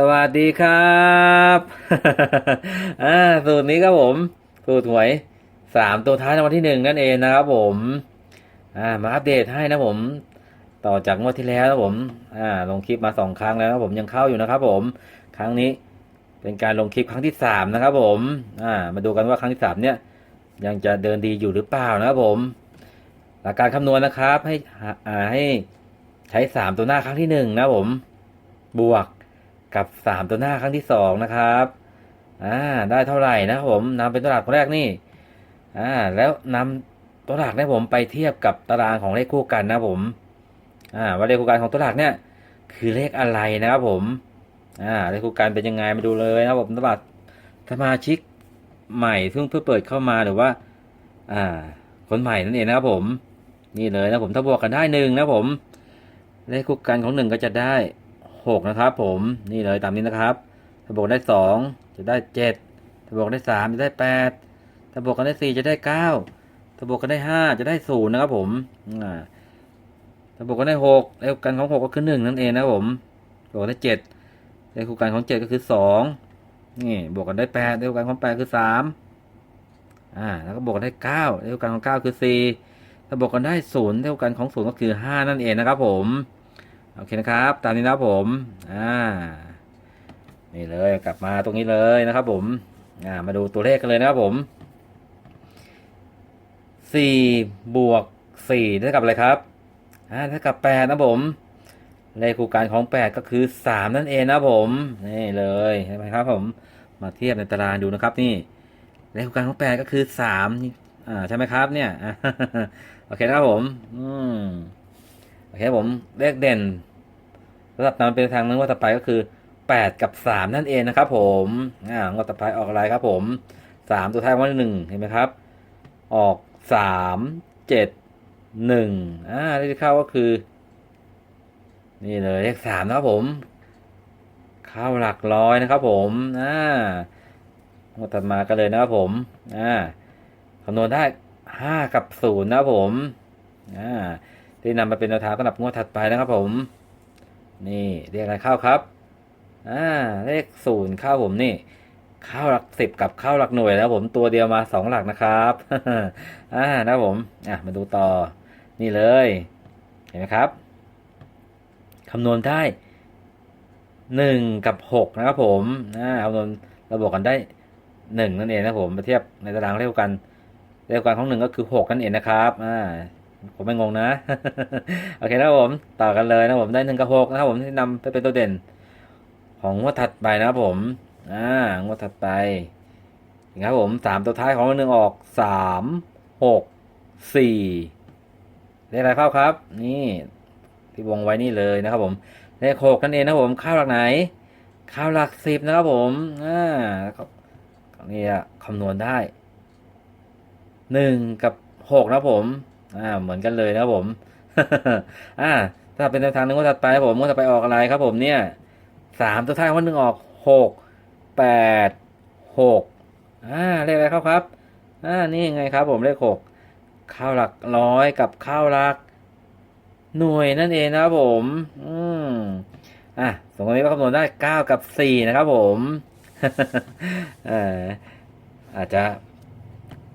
สวัสดีครับอ่าสูตรนี้ครับผม สูตรหวยสามตัวท้ายรางวัลที่หนึ่งนั่นเองนะครับผมอ่ามาอัปเดตให้นะผม ต่อจากงวดที่แล้วนะผมอ่าลงคลิปมาสองครั้งแล้วนะผมยังเข้าอยู่นะครับผม ครั้งนี้เป็นการลงคลิปครั้งที่สามนะครับผมอ่ามาดูกันว่าครั้งที่สามเนี่ย ยังจะเดินดีอยู่หรือเปล่านะครับผม หลักการคำนวณนะครับ ให้อ่าให้ใช้สามตัวหน้าครั้งที่หนึ่งนะผม บวก กับสามตัวหน้าครั้งที่สองนะครับอ่าได้เท่าไหร่นะผมนำเป็นตัวหลักคนแรกนี่อ่าแล้วนำตัวหลักนี่ยผมไปเทียบกับตารางของเลขคู่กันนะผมอ่าว่าเลขคู่กันของตัวหลักเนี่ยคือเลขอะไรนะครับผมอ่าเลขคู่กันเป็นยังไงมาดูเลยนะผมสำหรับสมาชิกใหม่ซึ่งเพิ่งเปิดเข้ามาหรือว่า อ่า คนใหม่นั่นเองนะครับผม นี่เลยนะผมถ้าบวกกันได้หนึ่งนะผม เลขคู่กันของหนึ่งก็จะได้ หกนะครับ ผมนี่เลยตามนี้นะครับถ้าบวกได้สองจะได้เจ็ดถ้าบวกได้สามจะได้แปดถ้าบวกกันได้สี่จะได้เก้าถ้าบวกกันได้ห้าจะได้ศูนย์นะครับผมถ้าบวกกันได้หกเลขคู่กันของหกก็คือหนึ่งนั่นเองนะครับผมบวกได้เจ็ดเลขคู่กันของเจ็ดก็คือสองนี่บวกกันได้แปดเลขคู่กันของแปดคือสามอ่าแล้วก็บวกกันได้เก้าเลขคู่กันของเก้าคือสี่ถ้าบวกกันได้ศูนย์เลขคู่กันของศูนย์ก็คือห้านั่นเองนะครับผม โอเคนะครับ ตามนี้นะผมอ่านี่เลยกลับมาตรงนี้เลยนะครับผมอ่ามาดูตัวเลขกันเลยนะครับผมสี่บวกสี่เท่ากับอะไรครับอ่าเท่ากับแปดนะผมเลขคู่การของแปดก็คือสามนั่นเองนะผมนี่เลยเห็นไหมครับผมมาเทียบในตารางดูนะครับนี่เลขคู่การของแปดก็คือสามอ่าใช่ไหมครับเนี่ยโอเคนะครับผม อืม เคผมเลขเด่นระดับนำเป็นทางนึงว่าต่อไปก็คือแปดกับสามนั่นเองนะครับ ผมอ่างวดต่อไปออกอะไรครับ ผมสามตัวท้ายวันหนึ่งเห็นไหมครับ ออกสามเจ็ดหนึ่งอ่าเลขที่เข้าก็คือ นี่เลยเลขสามนะครับผม เข้าหลักร้อยนะครับ ผมอ่างวดถัดมากันเลยนะครับผมอ่าคำนวณได้ห้ากับศูนย์นะครับผมอ่า ที่นำมาเป็นแนวทางสำหรับงวดถัดไปนะครับผม นี่เรียกอะไรเข้าครับอ่าเลขศูนย์เข้าผมนี่เข้าหลักสิบกับเข้าหลักหน่วยแล้วผมตัวเดียวมาสองหลักนะครับอ่านะครับผมอะมาดูต่อนี่เลย เห็นไหมครับคำนวณได้หนึ่งกับหกนะครับผมอ่าคำนวณเราบวกกันได้หนึ่งนั่นเองนะผมมาเทียบในตารางเลขกันเลขกันของหนึ่งก็คือหกนั่นเองนะครับอ่า ผมไม่งงนะ โอเคนะผม ต่อกันเลยนะผมได้หนึ่งกับหกนะครับผมที่นำไปเป็นตัวเด่น ของงวดถัดไปนะครับผม อ่างวดถัดไปนะครับผมสามตัวท้ายของวันหนึ่งออกสามหกสี่เลขอะไรเข้าครับ นี่ที่วงไว้นี่เลยนะครับผมเลขหกนั่นเองนะครับผมเข้าหลักไหนเข้าหลักสิบนะครับผมอ่าแล้วก็นี่อะคำนวณได้หนึ่งกับหกนะครับผม อ่าเหมือนกันเลยนะครับผม อ่า ถ้าเป็นแนวทางหนึ่งก็ถัดไปครับผมก็จะไปออกอะไรครับผมเนี่ยสามตัวท้ายวันหนึ่งออกหกแปดหกอ่าเลขอะไรครับครับอ่านี่ไงครับ ผมเลขหกข้าวหลักร้อยกับข้าวหลัก หน่วยนั่นเองนะครับผม อืมอะสมมติว่าคำนวณได้เก้ากับสี่นะครับ ผมอ่ออาจจะ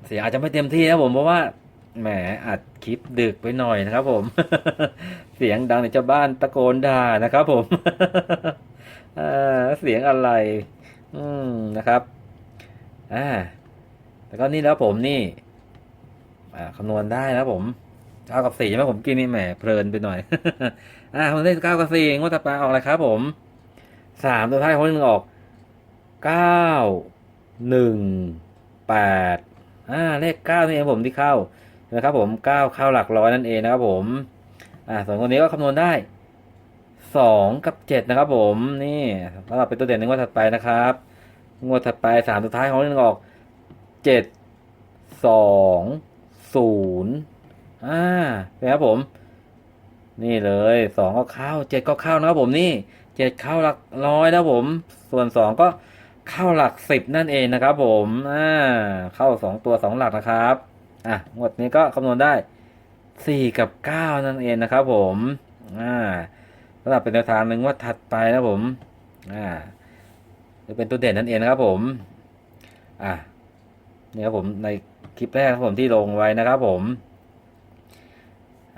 เสียอาจจะไม่เต็มที่นะผมเพราะว่า แหมอัดคลิปดึกไปหน่อยนะครับผม เสียงดังในเจ้าบ้านตะโกนด่านะครับผมเสียงอะไร อืมนะครับ อ่า แล้วก็นี่แล้วผมนี่ อ่าคำนวณได้นะครับผมเก้ากับสี่ใช่ไหมผมกินนี่แหมเพลินไปหน่อย อ่าคนได้เก้ากับสี่งวดต่อไปออกอะไรครับผมสามตัวท้ายคนหนึ่งออกเก้าหนึ่งแปดอ่าเลขเก้านี่เองผมที่เข้า นะครับผมเก้าเข้าหลักร้อยนั่นเองนะครับผมอ่าส่วนคนนี้ก็คำนวณได้สองกับเจ็ดนะครับผมนี่สำหรับเป็นตัวเด่นในงวดถัดไปนะครับ งวดถัดไปสามสุดท้ายของเรื่องออกเจ็ดสองศูนย์อ่านะครับผม นี่เลยสองก็เข้าเจ็ดก็เข้านะครับผมนี่เจ็ดเข้าหลักร้อยนะผม ส่วนสองก็เข้าหลักสิบนั่นเองนะครับผมอ่าเข้าสองตัวสองหลักนะครับ อะงวดนี้ก็คำนวณได้สี่กับเก้านั่นเองนะครับผมอ่าสำหรับเป็นแนวทางหนึ่งว่าถัดไปนะผมอ่าหรือเป็นตัวเด่นนั่นเองนะครับผมอะนี่ครับผมในคลิปแรกครับผมที่ลงไว้นะครับผม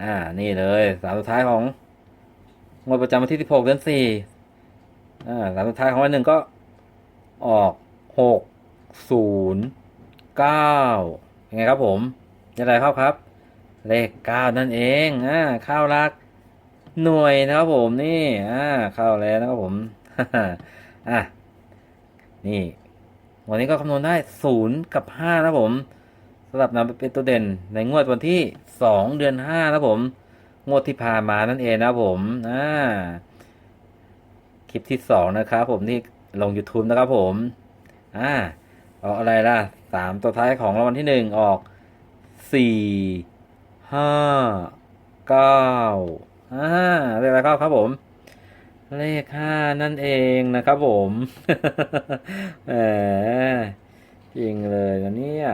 อ่า นี่เลยสามสุดท้ายของงวดประจำวันที่16เดือน4อ่าสามสุดท้ายของวันหนึ่งก็ออก6 0 9ยั ยังไงครับผมยังไงครับครับ เลข9นั่นเองอ่าข้าวรักหน่วยนะครับผมนี่อ่าเข้าแล้วนะครับผมอะนี่ วันนี้ก็คำนวณได้0กับ5นะครับผมสำหรับนำไปเป็นตัวเด่น ในงวดวันที่2เดือน5นะครับผมงวดที่ผ่านมานั่นเองนะครับผมอ่าคลิปที่2นะครับผมที่ลง YouTube นะครับผมอ่าออกอะไรล่ะ 3ตัวท้ายของรางวัลที่1ออก4 5 9อ่าเรียกอะไรครับครับผม เลขห้านั่นเองนะครับผมแหมจริงเลยนะเนี่ย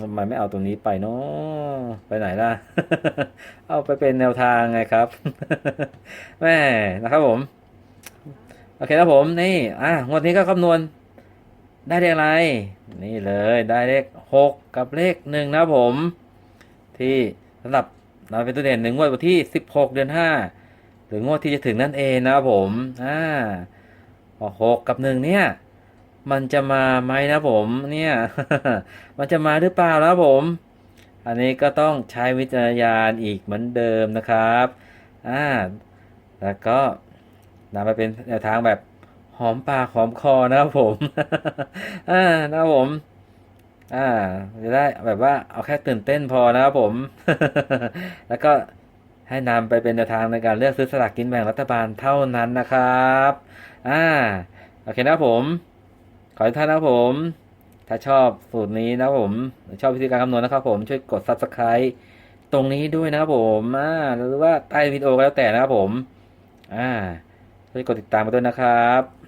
ทำไมไม่เอาตัวนี้ไปเนาะไปไหนล่ะ เอาไปเป็นแนวทางไงครับแม่นะครับผม โอเคครับผมนี่ อะงวดนี้ก็คำนวณ ได้เลขอะไร นี่เลยได้เลขหกกับเลขหนึ่งนะผม ที่สำหรับเราเป็นตัวเด่นหนึ่งงวดวันที่สิบหกเดือนห้าหรืองวดที่จะถึงนั่นเองนะครับผมอ่าหกกับหนึ่งเนี่ย มันจะมาไหมนะผมเนี่ย มันจะมาหรือเปล่านะผม อันนี้ก็ต้องใช้วิจารณญาณอีกเหมือนเดิมนะครับอ่าแล้วก็นำไปเป็นแนวทางแบบ อมปากหอมคอนะครับผม อ่านะครับผม อ่าจะได้แบบว่าเอาแค่ตื่นเต้นพอนะครับผม แล้วก็ให้นำไปเป็นแนวทางในการเลือกซื้อสลากกินแบ่งรัฐบาลเท่านั้นนะครับ อ่า โอเคนะครับผม ขอให้ท่านนะครับผม ถ้าชอบสูตรนี้นะครับผม ชอบวิธีการคำนวณนะครับ ผม ช่วยกด subscribe ตรงนี้ด้วยนะครับผม อ่า หรือว่าใต้วิดีโอก็แล้วแต่นะครับผม อ่าช่วยกดติดตามมาด้วยนะครับ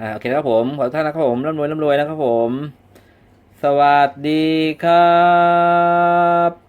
อ่าโอเคครับผม ขอให้ท่านนะครับผมร่ำรวยร่ำรวยนะครับผม สวัสดีครับ